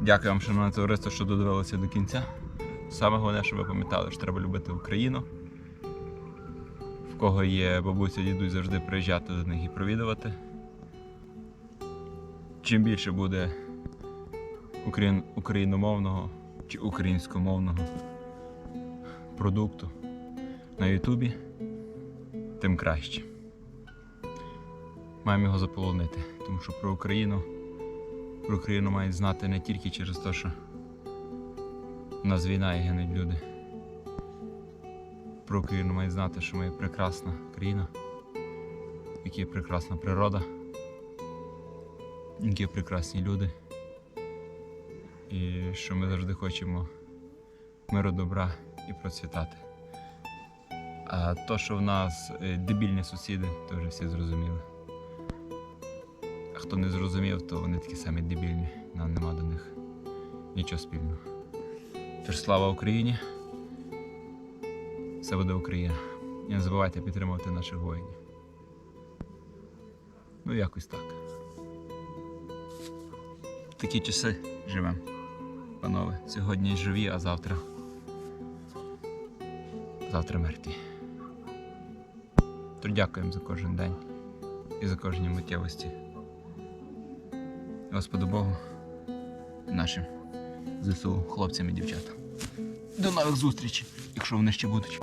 Дякую вам, шановне товариство, що додивилися до кінця. Саме головне, щоб ви пам'ятали, що треба любити Україну. В кого є бабуся, дідусь, завжди приїжджати до них і провідувати. Чим більше буде україн... україномовного чи українськомовного продукту на Ютубі, тим краще. Маємо його заполонити, тому що про Україну, про Україну мають знати не тільки через те, що в нас війна і гинуть люди. Про Україну мають знати, що ми прекрасна країна, в якій прекрасна природа, які прекрасні люди. І що ми завжди хочемо миру, добра і процвітати. А то, що в нас е, дебільні сусіди, то вже всі зрозуміли. Хто не зрозумів, то вони такі самі дебільні. Нам нема до них нічого спільного. Тож слава Україні! Все буде Україна. І не забувайте підтримувати наших воїнів. Ну, якось так. Такі часи живемо. Панове, сьогодні живі, а завтра. Завтра мертві. То дякуємо за кожен день і за кожні миттєвості. Господу Богу, нашим ЗСУ, хлопцям і дівчатам. До нових зустрічей, якщо вони ще будуть.